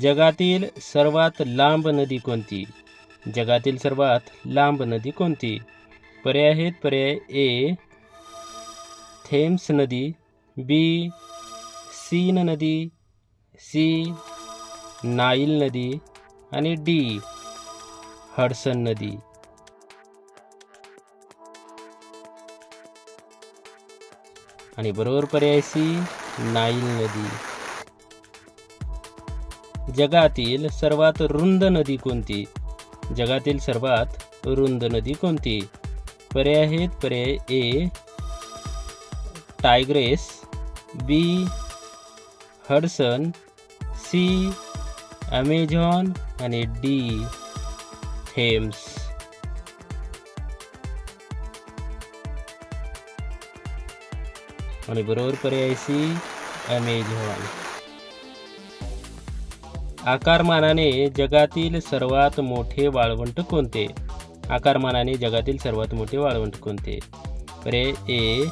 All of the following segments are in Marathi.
जगातील सर्वात लांब नदी कोणती? जगातील सर्वात लांब नदी कोणती? पर्याय आहेत पर्याय ए थेम्स नदी बी सीन नदी सी नाईल नदी आणि डी हडसन नदी. आणि बरोबर पर्याय सी नाईल नदी. जगातील सर्वात रुंद नदी कोणती? जगातील सर्वात रुंद नदी कोणती? पर्याय आहेत पर्याय A. Tigris B. Hudson C. Amazon आणि डी. थेम्स आणि बरोबर पर्याय सी. अमेझॉन. आकारमानाने जगातील सर्वात मोठे वाळवंट कोणते? आकारमानाने जगातील सर्वात मोठे वाळवंट कोणते? पर्याय ए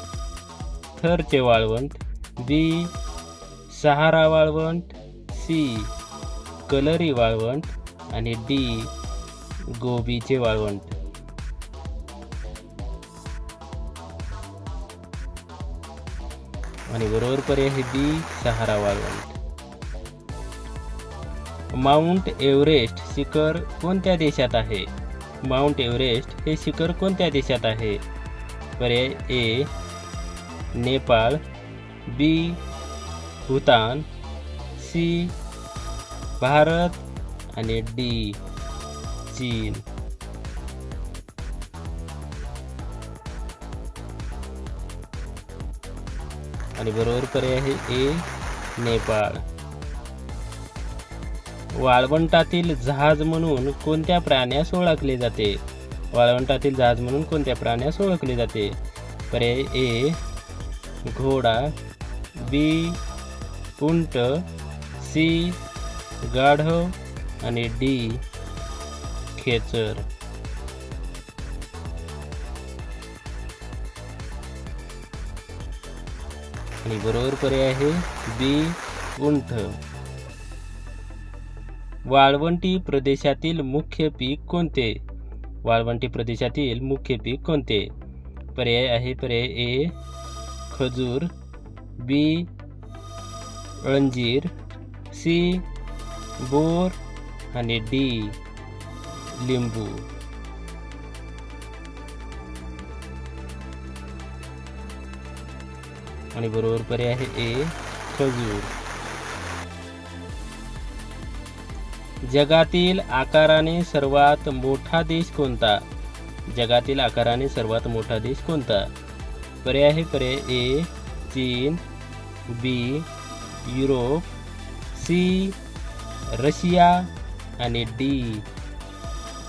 थरचे वाळवंट बी सहारा वाळवंट सी कलरी वाळवंट आणि डी गोबीचे वाळवंट. आणि बरोबर पर्याय हे बी सहारा वाळवंट. माउंट एव्हरेस्ट शिखर कोणत्या देशात आहे? माउंट एव्हरेस्ट हे शिखर कोणत्या देशात आहे? पर्याय A Nepal. B Bhutan. C Bharat. आणि डी चीन. आणि बरोबर पर्याय आहे ए नेपाळ. वाळवंटातील जहाज म्हणून कोणत्या प्राण्यास ओळखले जाते? वाळवंटातील जहाज म्हणून कोणत्या प्राण्यास ओळखले जाते? पर्याय ए घोडा बी उंट सी गाढव आणि डी खेचर. आणि बरोबर पर्याय आहे बी उंट. वाळवंटी प्रदेशातील मुख्य पीक कोणते? वाळवंटी प्रदेशातील मुख्य पीक कोणते? पर्याय आहे पर्याय ए खजूर बी अंजीर सी बोर आणि डी लिंबू. आणि बरोबर पर्याय आहे ए खजूर. जगातील आकाराने सर्वात मोठा देश कोणता? जगातील आकाराने सर्वात मोठा देश कोणता? पर्याय आहे पर्याय ए चीन बी युरोप सी रशिया आणि डी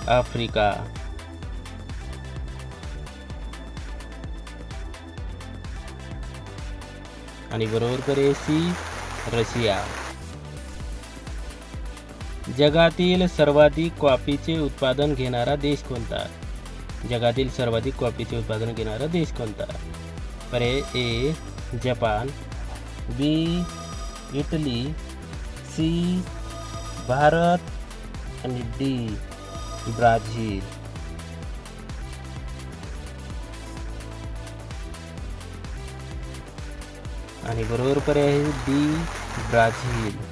आफ्रिका. आणि बरोबर पर्याय सी रशिया. जगातील सर्वाधिक कॉफीचे उत्पादन घेणारा देश कोणता? जगातील सर्वाधिक कॉफीचे उत्पादन घेणारा देश कोणता? पर्याय A Japan B Italy C Bharat आणि डी ब्राझील. आणि बरोबर पर्याय आहे डी ब्राझील.